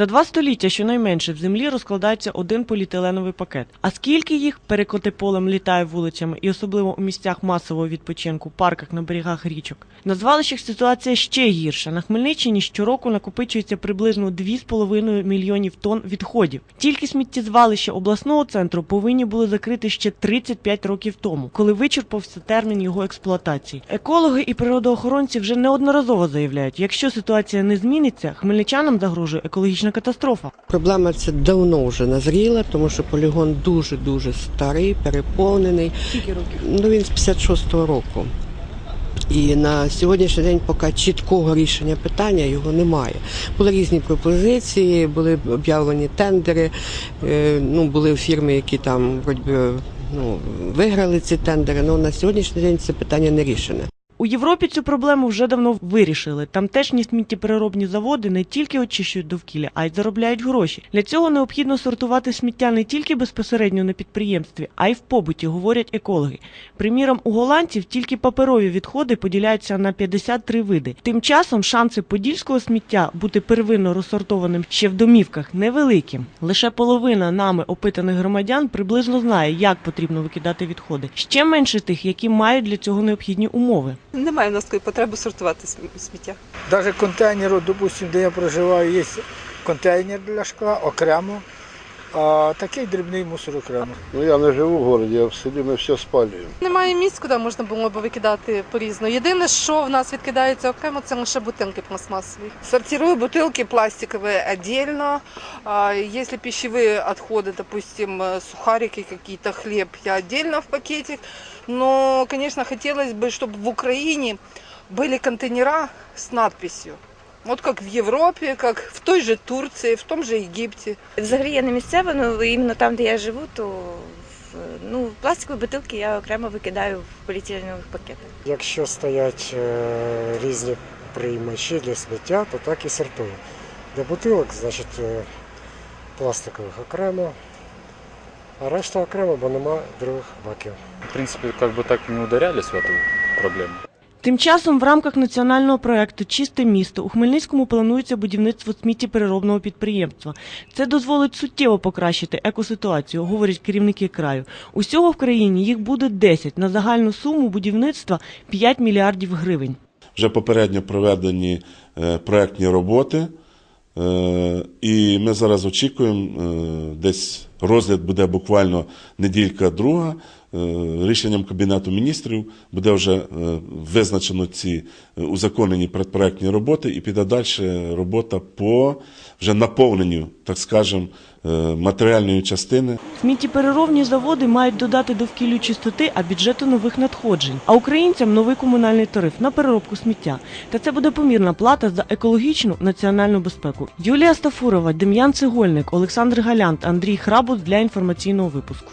За два століття щонайменше в землі розкладається один поліетиленовий пакет. А скільки їх перекоти полем літає вулицями, і особливо у місцях масового відпочинку, парках на берегах річок. На звалищах ситуація ще гірша. На Хмельниччині щороку накопичується приблизно 2,5 мільйонів тонн відходів. Тільки сміттєзвалища обласного центру повинні були закрити ще 35 років тому, коли вичерпався термін його експлуатації. Екологи і природоохоронці вже неодноразово заявляють, якщо ситуація не зміниться, хмельничанам загрожує екологічна катастрофа. Проблема ця давно вже назріла, тому що полігон дуже дуже старий, переповнений. Скільки років? Ну він з 56-го року. І на сьогоднішній день поки чіткого рішення питання його немає. Були різні пропозиції, були об'явлені тендери. е, Ну були фірми, які там вроді ну, виграли ці тендери. але на сьогоднішній день це питання не рішене. У Європі цю проблему вже давно вирішили. Тамтешні сміттєпереробні заводи не тільки очищують довкілля, а й заробляють гроші. Для цього необхідно сортувати сміття не тільки безпосередньо на підприємстві, а й в побуті, говорять екологи. Приміром, у голландців тільки паперові відходи поділяються на 53 види. Тим часом шанси подільського сміття бути первинно розсортованим ще в домівках невеликі. Лише половина нами опитаних громадян приблизно знає, як потрібно викидати відходи. Ще менше тих, які мають для цього необхідні умови. Немає в нас такої потреби сортувати см- сміття. Навіть контейнеру, допустимо, де я проживаю, є контейнер для шкла окремо, а такий дрібний мусор окремо. Ну я не живу в місті, а в селі ми все спалюємо. Немає місць, куди можна було б викидати порізно. Єдине, що в нас відкидається окремо, це лише бутилки пластмасові. Сортирую бутылки пластиковые отдельно. А, Если пищевые отходы, допустим, э, сухарики какие-то, хлеб, я отдельно в пакетик. Но, конечно, хотелось бы, чтобы в Украине были контейнера с надписью. Вот как в Европе, как в той же Турции, в том же Египте. Взагалі я не місцева, ну іменно там, де я живу, то ну, пластикові бутилки я окремо викидаю в поліетиленових пакетах. Якщо стоять е, різні приймачі для сміття, то так і сортую. Для бутилок, значить, е, пластикових окремо, а решта окремо, бо нема других баків. В принципе, как бы так не ударялись в эту проблему. Тим часом в рамках національного проекту Чисте місто у Хмельницькому планується будівництво сміттєпереробного підприємства. Це дозволить суттєво покращити екоситуацію, говорять керівники краю. Усього в країні їх буде 10 на загальну суму будівництва 5 мільярдів гривень. Вже попередньо проведені е, проектні роботи, е, і ми зараз очікуємо, е, десь розгляд буде буквально неділька-друга. Е, Рішенням Кабінету міністрів буде вже е, визначено ці е, узаконені предпроектні роботи, і піде далі робота по вже наповненню, так скажемо, е, матеріальної частини. Сміттєпереробні заводи мають додати довкіллю чистоти, а бюджету нових надходжень. А українцям новий комунальний тариф на переробку сміття. Та це буде помірна плата за екологічну національну безпеку. Юлія Стафурова, Дем'ян Цегольник, Олександр Галянт, Андрій Храбут для інформаційного випуску.